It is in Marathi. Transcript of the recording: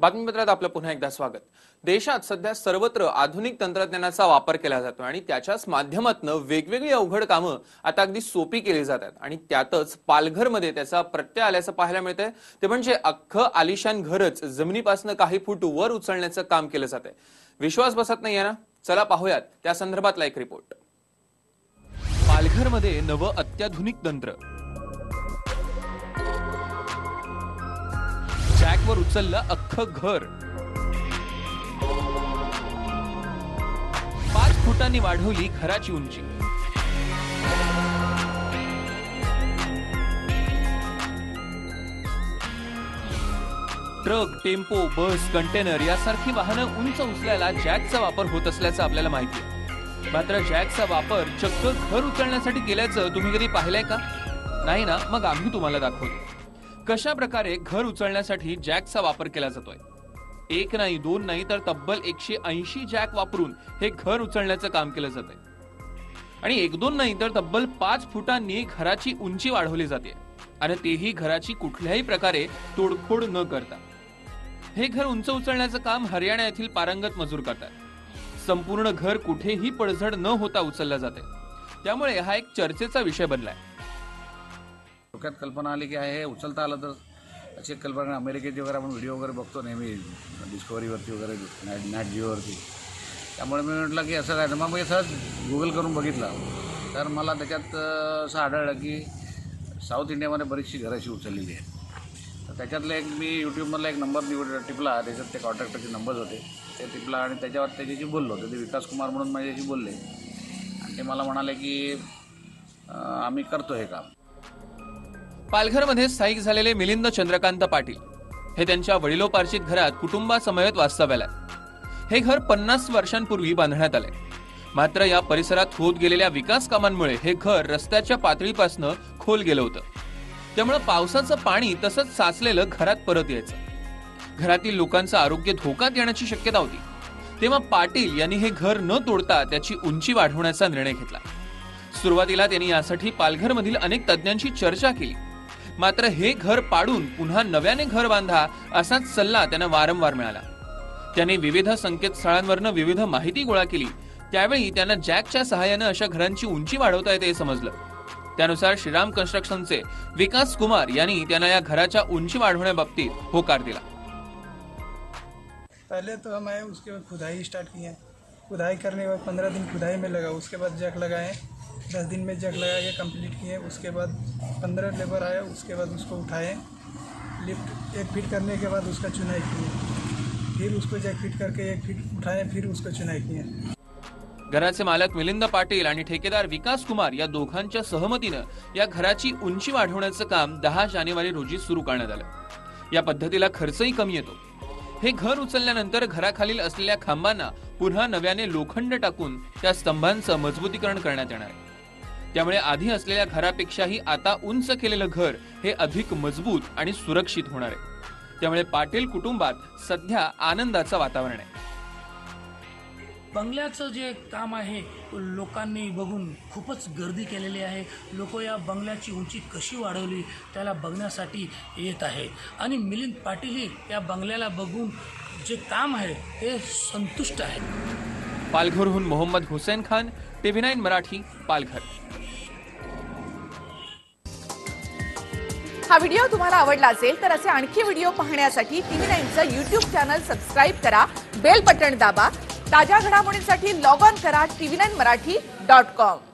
बातमीपत्रात आपलं पुन्हा एकदा स्वागत. देशात सध्या सर्वत्र आधुनिक तंत्रज्ञानाचा वापर केला जातो आणि त्याच्याच माध्यमातून वेगवेगळी अवघड कामं आता अगदी सोपी केली जातात. आणि त्यातच पालघरमध्ये त्याचा प्रत्यय आल्याचं पाहायला मिळतंय. ते म्हणजे अख्खं आलिशान घरच जमिनीपासून काही फूट वर उचलण्याचं काम केलं जात विश्वास बसत नाहीये ना? चला पाहूयात त्या संदर्भातला एक रिपोर्ट पालघरमध्ये नवं अत्याधुनिक तंत्र. वर उचललं अख्खं घर. पाच फुटांनी वाढवली घराची उंची. ट्रक टेम्पो बस कंटेनर यासारखी वाहनं उंच उचलायला जॅकचा वापर होत असल्याचं आपल्याला माहिती आहे. मात्र जॅकचा वापर चक्क घर उचलण्यासाठी केल्याचं तुम्ही कधी पाहिलंय का? नाही ना मग आम्ही तुम्हाला दाखवतो. कशा प्रकारे घर उचलण्यासाठी जॅकचा वापर केला जातोय? एक नाही दोन नाही तर तब्बल एकशे ऐंशी जॅक वापरून हे घर उचलण्याचं काम केलं जात आणि एक दोन नाही तर तब्बल पाच फुटांनी घराची उंची वाढवली जाते. आणि तेही घराची कुठल्याही प्रकारे तोडफोड न करता. हे घर उंच उचलण्याचं काम हरियाणा येथील पारंगत मजूर करतात. संपूर्ण घर कुठेही पडझड न होता उचललं जाते त्यामुळे हा एक चर्चेचा विषय बनलाय. डोक्यात कल्पना आली की हे उचलता आलं तर अशी एक कल्पना अमेरिकेची वगैरे आपण व्हिडिओ वगैरे बघतो नेहमी डिस्कवरीवरती वगैरे नॅट नॅट जिओवरती त्यामुळे मी म्हटलं की असं काय तर मग मी सहज गुगल करून बघितलं. तर मला त्याच्यात असं आढळलं की साऊथ इंडियामध्ये बरीचशी घरं अशी उचललेली आहेत. तर त्याच्यातलं एक मी यूट्यूबमधला एक नंबर निवड टिपला. त्याच्यात ते कॉन्ट्रॅक्टरचे नंबर्स होते. ते टिपला आणि त्याच्यावर त्याच्याशी बोललो. तर ते विकास कुमार म्हणून माझ्याशी बोलले. आणि ते मला म्हणाले की आम्ही करतो हे काम. पालघरमध्ये स्थायिक झालेले मिलिंद चंद्रकांत पाटील हे त्यांच्या वडिलोपार्जित घरात कुटुंबासमवेत वास्तव्याला आहे. हे घर पन्नास वर्षांपूर्वी बांधण्यात आले. मात्र या परिसरात होत गेलेल्या विकास कामांमुळे हे घर रस्त्याच्या पातळीपासून खोल गेलं होतं. त्यामुळे पावसाचं पाणी तसंच साचलेलं घरात परत यायचं. घरातील लोकांचं आरोग्य धोक्यात येण्याची शक्यता होती. तेव्हा पाटील यांनी हे घर न तोडता त्याची उंची वाढवण्याचा निर्णय घेतला. सुरुवातीला त्यांनी यासाठी पालघरमधील अनेक तज्ज्ञांशी चर्चा केली. मात्र हे घर पाडून पुन्हा नव्याने घर बांधा असाच सल्ला त्यांना वारंवार मिळाला. त्याने विविध संकेतस्थळांवरनं विविध माहिती गोळा केली. त्यावेळी त्यांना जॅकच्या सहाय्यानं अशा घरांची उंची वाढवता येते हे समजलं. त्यानुसार श्रीराम कन्स्ट्रक्शनचे विकास कुमार यांनी त्यांना या घराच्या उंची वाढवण्याबाबतीत होकार दिला. पहले तो हम उसके बाद खुदाई स्टार्ट किए खुदाई करने के बाद पंद्रह दिन खुदाई में लगा उसके बाद जॅक लगाए। दस दिन में जग लगा के कंप्लीट किए उसके बाद पंद्रह लेबर आए उसके बाद उसको उठाए। लिफ्ट एक फीट करने के बाद उसका चुनाई किए। फिर उसको जग फिट करके एक फीट उठाए फिर उसको चुनाई किए। घराचे मालक मिलिंद पाटील आणि ठेकेदार विकास कुमार या दोघांच्या सहमतीनं या घराची उंची वाढवण्याचं काम दहा जानेवारी रोजी सुरू करण्यात आलं. या पद्धतीला खर्चही कमी येतो. हे घर उचलल्यानंतर घराखालील असलेल्या खांबांना पुन्हा नव्याने लोखंड टाकून त्या स्तंभांचं मजबूतीकरण करण्यात येणार आहे. त्यामुळे आधी असलेल्या घरापेक्षाही आता उंच केलेलं घर हे अधिक मजबूत आणि सुरक्षित होणार आहे. त्यामुळे पाटील कुटुंबात सध्या आनंदाचं वातावरण आहे. बंगल्याचं जे काम आहे लोकांनी बघून खूपच गर्दी केलेली आहे. लोक या बंगल्याची उंची कशी वाढवली त्याला बघण्यासाठी येत आहे आणि मिलिंद पाटीलही या बंगल्याला बघून जे काम आहे ते संतुष्ट आहे पालघरहून मोहम्मद हुसेन खान टीव्ही नाईन मराठी पालघर. हा व्हिडिओ तुम्हाला आवडला असेल तर असे आणखी व्हिडिओ पाहण्यासाठी टीव्ही नाईनचं युट्यूब चॅनल सबस्क्राईब करा बेल बटन दाबा ताज्या घडामोडींसाठी लॉग ऑन करा TV nine Marathi dot com.